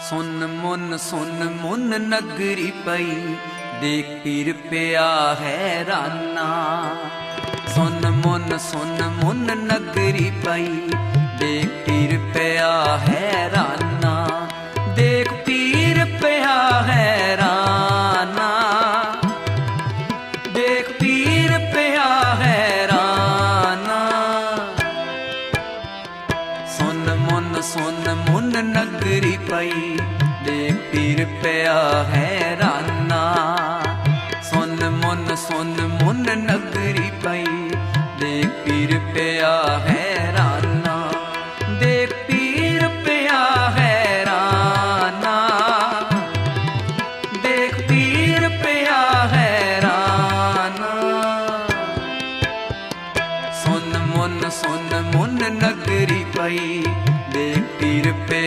ਸੁਨ ਮੁਨ ਸੁਨ ਮੁਨ ਨਗਰੀ ਪਈ। ਦੇਖ ਪੀਰ ਪਿਆ ਹੈਰਾਨਾ ਸੁਨ ਮੁਨ ਸੁਨ ਮੁਨ ਨਗਰੀ ਪਈ। ਦੇਖ ਪੀਰ ਪਿਆ ਹੈਰਾਨਾ ਦੇਖ ਪੀਰ ਪਿਆ ਹੈ ਸੁਨ ਮਨ ਸੁਨ ਮਨ ਨਗਰੀ ਪਈ। ਦੇ ਪੀਰ ਪਿਆ ਹੈ ਰਾਨਾ। ਸੁਨ ਮਨ ਸੁਨ ਮਨ ਨਗਰੀ ਪਈ। ਦੇ ਪੀਰ ਪਿਆ ਹੈ ਦੇ ਪੀਰ ਪਿਆ ਹੈ ਰਾਨਾ। ਪੀਰ ਪਿਆ ਮੁੰਨ ਸੁੰਨ ਮੁੰਨ ਨਗਰੀ ਪਈ ਦੇਖ ਪੀਰ ਪੈ